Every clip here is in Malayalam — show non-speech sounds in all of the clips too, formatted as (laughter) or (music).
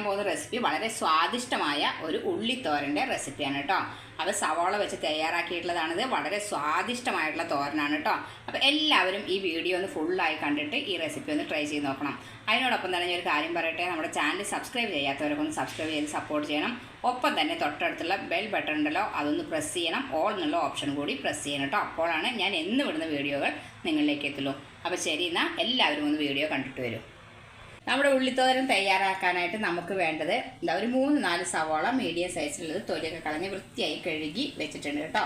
കാണിക്കാൻ പോകുന്ന റെസിപ്പി വളരെ സ്വാദിഷ്ടമായ ഒരു ഉള്ളിത്തോരന്റെ റെസിപ്പിയാണ് കേട്ടോ. അപ്പോൾ സവാള വെച്ച് തയ്യാറാക്കിയിട്ടുള്ളതാണിത്. വളരെ സ്വാദിഷ്ടമായിട്ടുള്ള തോരനാണ് കേട്ടോ. അപ്പോൾ എല്ലാവരും ഈ വീഡിയോ ഒന്ന് ഫുള്ളായി കണ്ടിട്ട് ഈ റെസിപ്പി ഒന്ന് ട്രൈ ചെയ്ത് നോക്കണം. അതിനോടൊപ്പം തന്നെ ഒരു കാര്യം പറയട്ടെ. നമ്മുടെ ചാനൽ സബ്സ്ക്രൈബ് ചെയ്യാത്തവരൊക്കെ ഒന്ന് സബ്സ്ക്രൈബ് ചെയ്ത് സപ്പോർട്ട് ചെയ്യണം. ഒപ്പം തന്നെ തൊട്ടടുത്തുള്ള ബെൽ ബട്ടൺ ഉണ്ടല്ലോ അതൊന്ന് പ്രസ് ചെയ്യണം. ഓൾ എന്നുള്ള ഓപ്ഷൻ കൂടി പ്രസ് ചെയ്യണം കേട്ടോ. അപ്പോഴാണ് ഞാൻ എന്ന് വിടുന്ന വീഡിയോകൾ നിങ്ങളിലേക്ക് എത്തുള്ളൂ. അപ്പോൾ ശരി എന്നാൽ എല്ലാവരും ഒന്ന് വീഡിയോ കണ്ടിട്ട് വരും. നമ്മുടെ ഉള്ളിത്തോരൻ തയ്യാറാക്കാനായിട്ട് നമുക്ക് വേണ്ടത് എന്താ ഒരു മൂന്ന് നാല് സവോള മീഡിയം സൈസിലുള്ളത് തൊലിയൊക്കെ കളഞ്ഞ് വൃത്തിയായി കഴുകി വെച്ചിട്ടുണ്ട് കേട്ടോ.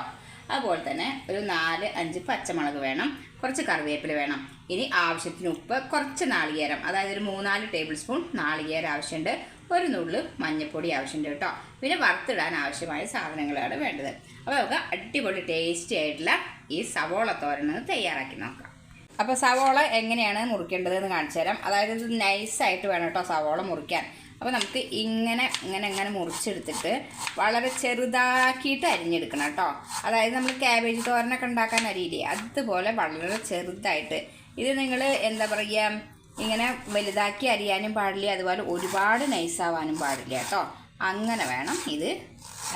അതുപോലെ തന്നെ ഒരു നാല് അഞ്ച് പച്ചമുളക് വേണം. കുറച്ച് കറിവേപ്പില വേണം. ഇനി ആവശ്യത്തിന് ഉപ്പ് കുറച്ച് നാളികേരം. അതായത് ഒരു മൂന്നാൽ ടേബിൾ സ്പൂൺ നാളികേരം ആവശ്യമുണ്ട്. ഒരു നുള്ളു മഞ്ഞൾപ്പൊടി ആവശ്യമുണ്ട് കേട്ടോ. പിന്നെ വറുത്തിടാൻ ആവശ്യമായ സാധനങ്ങളാണ് വേണ്ടത്. അപ്പോൾ നമുക്ക് അടിപൊളി ടേസ്റ്റി ആയിട്ടുള്ള ഈ സവോള തോരൻ തയ്യാറാക്കി നോക്കാം. അപ്പോൾ സവോള എങ്ങനെയാണ് മുറിക്കേണ്ടതെന്ന് കാണിച്ചു തരാം അതായത് ഇത് നൈസായിട്ട് വേണം കേട്ടോ സവോള മുറിക്കാൻ. അപ്പോൾ നമുക്ക് ഇങ്ങനെ ഇങ്ങനെ ഇങ്ങനെ മുറിച്ചെടുത്തിട്ട് വളരെ ചെറുതാക്കിയിട്ട് അരിഞ്ഞെടുക്കണം കേട്ടോ അതായത് നമ്മൾ ക്യാബേജ് തോരനൊക്കെ ഉണ്ടാക്കാൻ അരിയില്ലേ അതുപോലെ വളരെ ചെറുതായിട്ട്. ഇത് നിങ്ങൾ എന്താ പറയുക ഇങ്ങനെ വലുതാക്കി അരിയാനും പാടില്ല അതുപോലെ ഒരുപാട് നൈസാവാനും പാടില്ല കേട്ടോ അങ്ങനെ വേണം ഇത്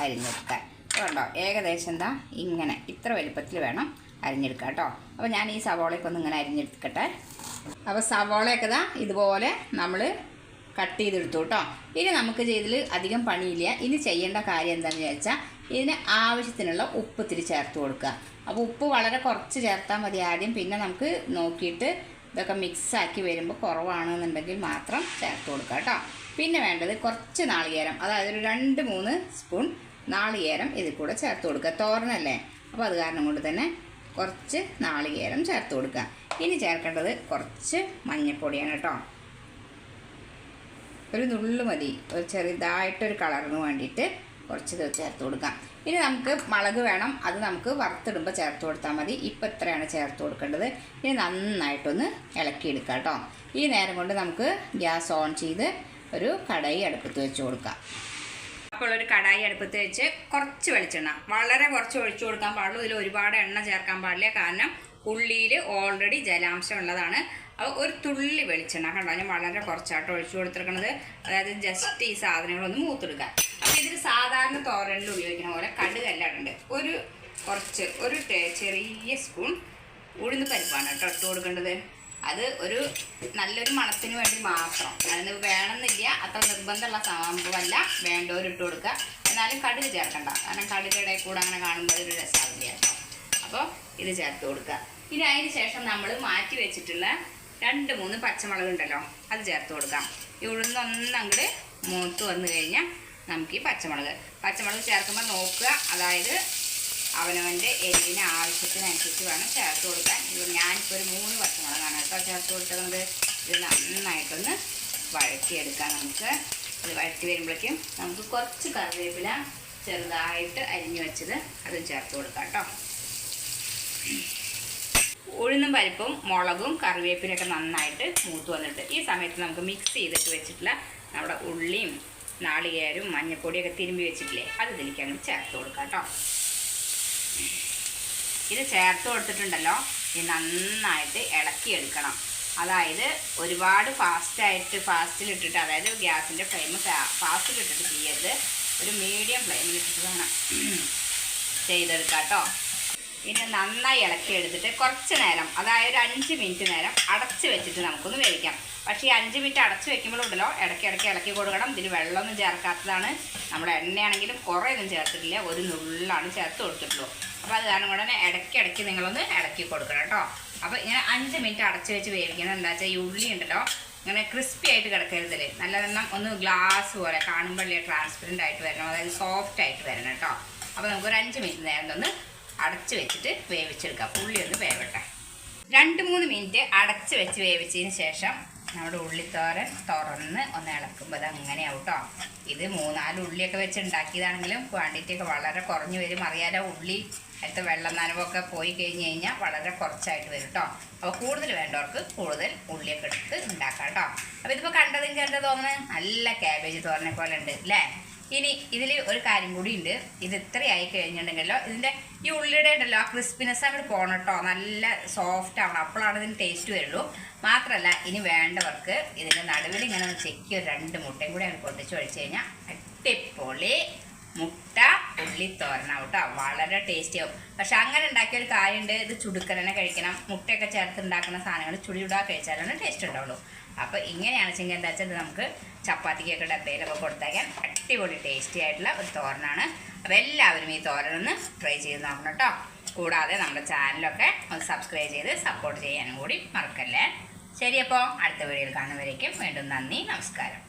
അരിഞ്ഞെടുക്കാൻ. കണ്ടോ ഏകദേശം എന്താ ഇങ്ങനെ ഇത്ര വലുപ്പത്തിൽ വേണം അരിഞ്ഞെടുക്കാം കേട്ടോ. അപ്പോൾ ഞാൻ ഈ സവോളയൊക്കെ ഒന്ന് ഇങ്ങനെ അരിഞ്ഞെടുക്കട്ടെ. അപ്പോൾ സവോളയൊക്കെ ഇതാ ഇതുപോലെ നമ്മൾ കട്ട് ചെയ്തെടുത്തു കേട്ടോ. ഇനി നമുക്ക് ചെയ്തിൽ അധികം പണിയില്ല. ഇനി ചെയ്യേണ്ട കാര്യം എന്താണെന്ന് ചോദിച്ചാൽ ഇതിന് ആവശ്യത്തിനുള്ള ഉപ്പ് ഇത്തിരി ചേർത്ത് കൊടുക്കുക. അപ്പോൾ ഉപ്പ് വളരെ കുറച്ച് ചേർത്താൽ മതി ആദ്യം. പിന്നെ നമുക്ക് നോക്കിയിട്ട് ഇതൊക്കെ മിക്സാക്കി വരുമ്പോൾ കുറവാണെന്നുണ്ടെങ്കിൽ മാത്രം ചേർത്ത് കൊടുക്കുക കേട്ടോ. പിന്നെ വേണ്ടത് കുറച്ച് നാളികേരം. അതായത് ഒരു രണ്ട് മൂന്ന് സ്പൂൺ നാളികേരം ഇതിൽ കൂടെ ചേർത്ത് കൊടുക്കുക. തോരനല്ലേ? അപ്പോൾ അത് കാരണം കൊണ്ട് തന്നെ കുറച്ച് നാളികേരം ചേർത്ത് കൊടുക്കുക. ഇനി ചേർക്കേണ്ടത് കുറച്ച് മഞ്ഞൾപ്പൊടിയാണ് കേട്ടോ. ഒരു നുള്ളു മതി. ഒരു ചെറുതായിട്ടൊരു കളറിന് വേണ്ടിയിട്ട് കുറച്ച് ചേർത്ത് കൊടുക്കാം. ഇനി നമുക്ക് മുളക് വേണം. അത് നമുക്ക് വറുത്തിടുമ്പോൾ ചേർത്ത് കൊടുത്താൽ മതി. ഇപ്പം ഇത്രയാണ് ചേർത്ത് കൊടുക്കേണ്ടത്. ഇനി നന്നായിട്ടൊന്ന് ഇളക്കിയെടുക്കാം കേട്ടോ. ഈ നേരം കൊണ്ട് നമുക്ക് ഗ്യാസ് ഓൺ ചെയ്ത് ഒരു കടായി അടുപ്പത്ത് വെച്ച് കൊടുക്കാം. അപ്പോൾ ഒരു കടായി അടുപ്പത്ത് വെച്ച് കുറച്ച് വെളിച്ചെണ്ണ. വളരെ കുറച്ച് ഒഴിച്ചു കൊടുക്കാൻ പാടുള്ളൂ. ഇതിൽ ഒരുപാട് എണ്ണ ചേർക്കാൻ പാടില്ല. കാരണം ഉള്ളിയിൽ ഓൾറെഡി ജലാംശം ഉള്ളതാണ്. അപ്പോൾ ഒരു തുള്ളി വെളിച്ചെണ്ണ കണ്ടോ? ഞാൻ വളരെ കുറച്ചായിട്ട് ഒഴിച്ചു കൊടുത്തിരിക്കുന്നത്. അതായത് ജസ്റ്റ് ഈ സാധനങ്ങളൊന്ന് മൂത്തെടുക്കാൻ അപ്പോൾ ഇതിൽ സാധാരണ തോരനിൽ ഉപയോഗിക്കുന്ന പോലെ കടുകല്ലാടുണ്ട് ഒരു കുറച്ച് ഒരു ചെറിയ സ്പൂൺ ഉഴുന്ന് പരിപ്പാണ് കേട്ടോ ഇട്ട് കൊടുക്കേണ്ടത്. അത് ഒരു നല്ലൊരു മണത്തിന് വേണ്ടി മാത്രം. അതിന് വേണമെന്നില്ല അത്ര നിർബന്ധമുള്ള സംഭവമല്ല വേണ്ടവർ ഇട്ട് കൊടുക്കുക. എന്നാലും കടുക് ചേർക്കണ്ട. കാരണം കടുകയുടെ കൂടെ അങ്ങനെ കാണുമ്പോൾ ഒരു രസമില്ല കേട്ടോ. അപ്പോൾ ഇത് ചേർത്ത് കൊടുക്കുക. ഇനി അതിന് ശേഷം നമ്മൾ മാറ്റി വെച്ചിട്ടുള്ള രണ്ട് മൂന്ന് പച്ചമുളക് ഉണ്ടല്ലോ അത് ചേർത്ത് കൊടുക്കാം. ഈ ഉഴുന്നൊന്നങ്ങോട്ട് മൂത്ത് വന്നു കഴിഞ്ഞാൽ നമുക്ക് ഈ പച്ചമുളക്. പച്ചമുളക് ചേർക്കുമ്പോൾ നോക്കുക. അതായത് അവനവന്റെ എരിവിന് ആവശ്യത്തിനനുസരിച്ച് വേണം ചേർത്ത് കൊടുക്കാൻ. ഇത് ഞാനിപ്പോൾ ഒരു മൂന്ന് പച്ചമുളകാണ് കേട്ടോ ചേർത്ത് കൊടുക്കുന്നത്. ഇത് നന്നായിട്ടൊന്ന് വഴറ്റിയെടുക്കാം നമുക്ക് ഇത് വഴറ്റി വരുമ്പോഴേക്കും നമുക്ക് കുറച്ച് കറിവേപ്പില ചെറുതായിട്ട് അരിഞ്ഞു വെച്ചത് അതും ചേർത്ത് കൊടുക്കാം കേട്ടോ. ഉഴുന്നും പരിപ്പും മുളകും കറിവേപ്പിലൊക്കെ നന്നായിട്ട് മൂത്ത് വന്നിട്ട് ഈ സമയത്ത് നമുക്ക് മിക്സ് ചെയ്തിട്ട് വെച്ചിട്ടുള്ള നമ്മുടെ ഉള്ളിയും നാളികേരും മഞ്ഞപ്പൊടിയൊക്കെ തിരുമ്പി വെച്ചിട്ടില്ലേ അത് ഇതിലേക്ക് അങ്ങ് ചേർത്ത് കൊടുക്കാം കേട്ടോ. ഇത് ചേർത്ത് കൊടുത്തിട്ടുണ്ടല്ലോ ഇത് നന്നായിട്ട് ഇളക്കിയെടുക്കണം. അതായത് ഒരുപാട് ഫാസ്റ്റായിട്ട് ഫാസ്റ്റിലിട്ടിട്ട് അതായത് ഗ്യാസിന്റെ ഫ്ലെയിം ഫാസ്റ്റിലിട്ടിട്ട് ചെയ്യരുത്. ഒരു മീഡിയം ഫ്ലെയിമിലിട്ടിട്ട് വേണം (clears throat) ചെയ്തെടുക്കാം കേട്ടോ ഇനി നന്നായി ഇളക്കി എടുത്തിട്ട് കുറച്ച് നേരം അതായത് ഒരു അഞ്ച് മിനിറ്റ് നേരം അടച്ച് വെച്ചിട്ട് നമുക്കൊന്ന് വേവിക്കാം. പക്ഷേ ഈ അഞ്ച് മിനിറ്റ് അടച്ച് വെക്കുമ്പോഴുണ്ടല്ലോ ഇടയ്ക്ക് ഇടയ്ക്ക് ഇളക്കി കൊടുക്കണം. ഇതിൽ വെള്ളമൊന്നും ചേർക്കാത്തതാണ്. നമ്മുടെ എണ്ണയാണെങ്കിലും കുറേ ഒന്നും ചേർത്തിട്ടില്ല. ഒരു നുള്ളാണ് ചേർത്ത് കൊടുത്തിട്ടുള്ളൂ. അപ്പോൾ അത് കാരണം കൂടെ ഇടയ്ക്കിടയ്ക്ക് ഇടയ്ക്ക് ഇടയ്ക്ക് നിങ്ങളൊന്ന് ഇളക്കി കൊടുക്കണം കേട്ടോ അപ്പോൾ ഇങ്ങനെ അഞ്ച് മിനിറ്റ് അടച്ച് വെച്ച് വേവിക്കണം എന്താ വെച്ചാൽ ഈ ഉള്ളി ഉണ്ടല്ലോ ഇങ്ങനെ ക്രിസ്പി ആയിട്ട് കിടക്കരുതില്ലേ? നല്ലതെണ്ണം ഒന്ന് ഗ്ലാസ് പോലെ കാണുമ്പോഴേ ട്രാൻസ്പെറന്റ് ആയിട്ട് വരണം അതായത് സോഫ്റ്റ് ആയിട്ട് വരണം കേട്ടോ അപ്പോൾ നമുക്കൊരു അഞ്ച് മിനിറ്റ് നേരം ഒന്ന് അടച്ച് വെച്ചിട്ട് വേവിച്ചെടുക്കാം. ഉള്ളി ഒന്ന് വേവട്ടെ. രണ്ട് മൂന്ന് മിനിറ്റ് അടച്ച് വെച്ച് വേവിച്ചതിന് ശേഷം നമ്മുടെ ഉള്ളിത്തോരൻ തുറന്ന് ഒന്ന് ഇളക്കുമ്പോൾ അത് അങ്ങനെയാവും കേട്ടോ ഇത് മൂന്നാൽ ഉള്ളിയൊക്കെ വെച്ച് ഉണ്ടാക്കിയതാണെങ്കിലും ക്വാണ്ടിറ്റി ഒക്കെ വളരെ കുറഞ്ഞു വരും. അറിയാലോ ഉള്ളി അടുത്ത വെള്ളം നനവൊക്കെ പോയി കഴിഞ്ഞ് കഴിഞ്ഞാൽ വളരെ കുറച്ചായിട്ട് വരും കേട്ടോ അപ്പോൾ കൂടുതൽ വേണ്ടവർക്ക് കൂടുതൽ ഉള്ളിയൊക്കെ എടുത്ത് ഉണ്ടാക്കാം കേട്ടോ അപ്പോൾ ഇതിപ്പോൾ കണ്ടത് കണ്ടതോന്ന് നല്ല ക്യാബേജ് തോരനെ പോലെ ഉണ്ട് അല്ലേ ഇനി ഇതിൽ ഒരു കാര്യം കൂടി ഉണ്ട്. ഇത് ഇത്രയായി കഴിഞ്ഞിട്ടുണ്ടെങ്കിലോ ഇതിന്റെ ഈ ഉള്ളിയുടെ ഉണ്ടല്ലോ ആ ക്രിസ്പിനെസ് അങ്ങോട്ട് പോകണം കേട്ടോ നല്ല സോഫ്റ്റ് ആവണം. അപ്പോഴാണ് ഇതിന് ടേസ്റ്റ് വരുള്ളൂ. മാത്രമല്ല ഇനി വേണ്ടവർക്ക് ഇതിന്റെ നടുവിൽ ഇങ്ങനെ ഒന്ന് ചെക്കി ഒരു രണ്ട് മുട്ടയും കൂടി അങ്ങ് പൊട്ടിച്ച് ഒഴിച്ച് കഴിഞ്ഞാൽ അടിപൊളി മുട്ട ഉള്ളിത്തോരനാവും കേട്ടോ വളരെ ടേസ്റ്റി ആവും. പക്ഷെ അങ്ങനെ ഉണ്ടാക്കിയ ഒരു കാര്യമുണ്ട്. ഇത് ചുടുക്കലനെ കഴിക്കണം. മുട്ടയൊക്കെ ചേർത്ത് ഉണ്ടാക്കുന്ന സാധനങ്ങൾ ചുടി ചുടാ കഴിച്ചാലാണ് ടേസ്റ്റ് ഉണ്ടാവുള്ളൂ. അപ്പോൾ ഇങ്ങനെയാണ് വെച്ചെങ്കിൽ എന്താ വെച്ചാൽ നമുക്ക് ചപ്പാത്തിക്കൊക്കെ ഡബയിലൊക്കെ കൊടുത്തേക്കാൻ അടിപൊളി ടേസ്റ്റി ആയിട്ടുള്ള ഒരു തോരനാണ്. അപ്പോൾ എല്ലാവരും ഈ തോരനൊന്ന് ട്രൈ ചെയ്ത് നോക്കണം കേട്ടോ കൂടാതെ നമ്മുടെ ചാനലൊക്കെ ഒന്ന് സബ്സ്ക്രൈബ് ചെയ്ത് സപ്പോർട്ട് ചെയ്യാനും കൂടി മറക്കല്ലേ. ശരി അപ്പോൾ അടുത്ത വീഡിയോയിൽ കാണുന്നവരേക്കും വീണ്ടും നന്ദി നമസ്കാരം.